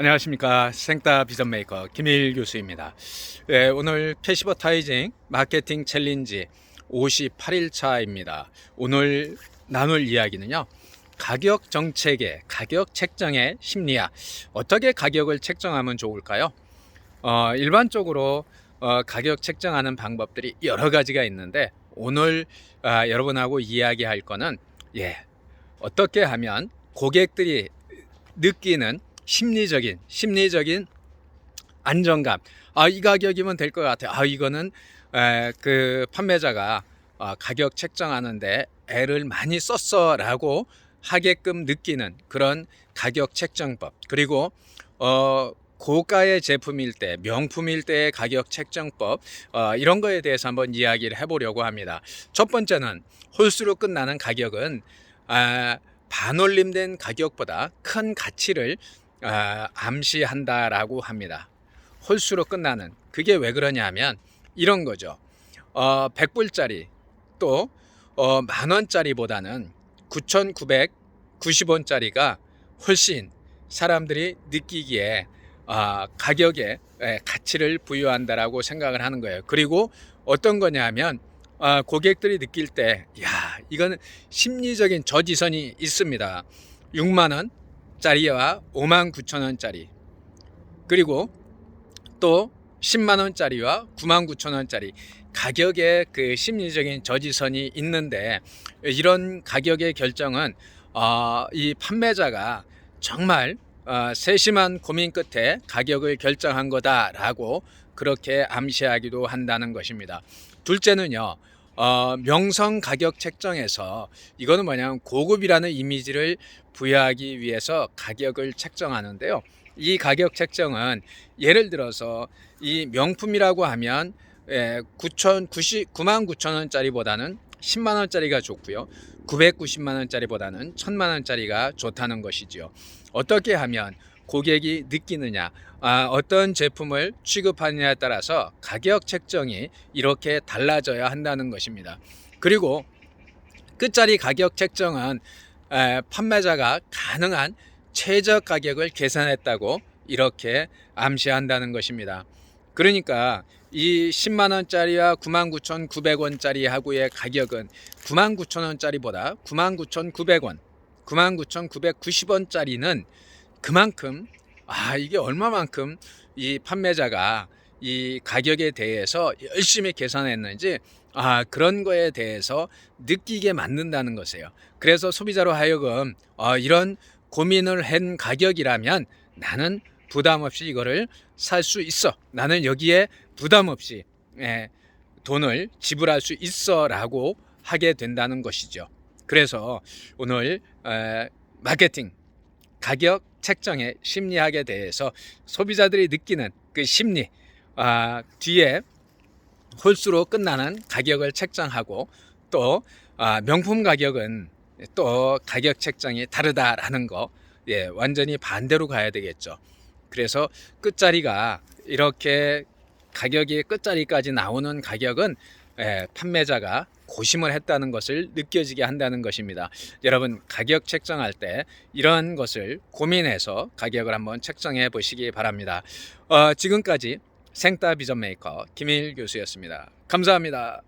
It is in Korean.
안녕하십니까 생따 비전 메이커 김일 교수입니다. 네, 오늘 패시버타이징 마케팅 챌린지 58일 차입니다. 오늘 나눌 이야기는요. 가격 정책의 가격 책정의 심리학 어떻게 가격을 책정하면 좋을까요? 어, 일반적으로 어, 가격 책정하는 방법들이 여러 가지가 있는데 오늘 아, 여러분하고 이야기할 거는 예 어떻게 하면 고객들이 느끼는 심리적인 심리적인 안정감. 아 이 가격이면 될 것 같아. 아 이거는 에, 그 판매자가 어, 가격 책정하는데 애를 많이 썼어라고 하게끔 느끼는 그런 가격 책정법. 그리고 어 고가의 제품일 때, 명품일 때의 가격 책정법, 어, 이런 거에 대해서 한번 이야기를 해보려고 합니다. 첫 번째는 홀수로 끝나는 가격은 아, 반올림된 가격보다 큰 가치를 아, 암시한다라고 합니다. 홀수로 끝나는 그게 왜 그러냐면 이런 거죠. 어, 100불짜리 또 어, 만 원짜리보다는 9,990원짜리가 훨씬 사람들이 느끼기에 아, 가격에 예, 가치를 부여한다라고 생각을 하는 거예요. 그리고 어떤 거냐면 아, 고객들이 느낄 때, 야, 이거는 심리적인 저지선이 있습니다. 6만 원 짜리와 5만 9천 원짜리, 그리고 또 10만 원짜리와 9만 9천 원짜리 가격의 그 심리적인 저지선이 있는데 이런 가격의 결정은 어, 이 판매자가 정말 어, 세심한 고민 끝에 가격을 결정한 거다라고 그렇게 암시하기도 한다는 것입니다. 둘째는요. 어, 명성 가격 책정에서 이거는 뭐냐면 고급이라는 이미지를 부여하기 위해서 가격을 책정하는데요. 이 가격 책정은 예를 들어서 이 명품이라고 하면 예, 9천 90 9만 9천 원짜리보다는 10만 원짜리가 좋고요. 990만 원짜리보다는 1000만 원짜리가 좋다는 것이죠. 어떻게 하면 고객이 느끼느냐, 아, 어떤 제품을 취급하느냐에 따라서 가격 책정이 이렇게 달라져야 한다는 것입니다. 그리고 끝자리 가격 책정은 에, 판매자가 가능한 최저 가격을 계산했다고 이렇게 암시한다는 것입니다. 그러니까 이 10만 원짜리와 99,900원짜리 하고의 가격은 99,000원짜리보다 99,900원, 99,990원짜리는 그만큼 아 이게 얼마만큼 이 판매자가 이 가격에 대해서 열심히 계산했는지 아 그런 거에 대해서 느끼게 만든다는 것이에요. 그래서 소비자로 하여금 어, 이런 고민을 한 가격이라면 나는 부담 없이 이거를 살 수 있어. 나는 여기에 부담 없이 예, 돈을 지불할 수 있어라고 하게 된다는 것이죠. 그래서 오늘 에, 마케팅 가격 책정의 심리학에 대해서 소비자들이 느끼는 그 심리 아, 뒤에 홀수로 끝나는 가격을 책정하고 또 아, 명품 가격은 또 가격 책정이 다르다라는 거 예, 완전히 반대로 가야 되겠죠. 그래서 끝자리가 이렇게 가격이 끝자리까지 나오는 가격은 예, 판매자가 고심을 했다는 것을 느껴지게 한다는 것입니다. 여러분 가격 책정할 때 이러한 것을 고민해서 가격을 한번 책정해 보시기 바랍니다. 어, 지금까지 생따 비전 메이커 김일 교수였습니다. 감사합니다.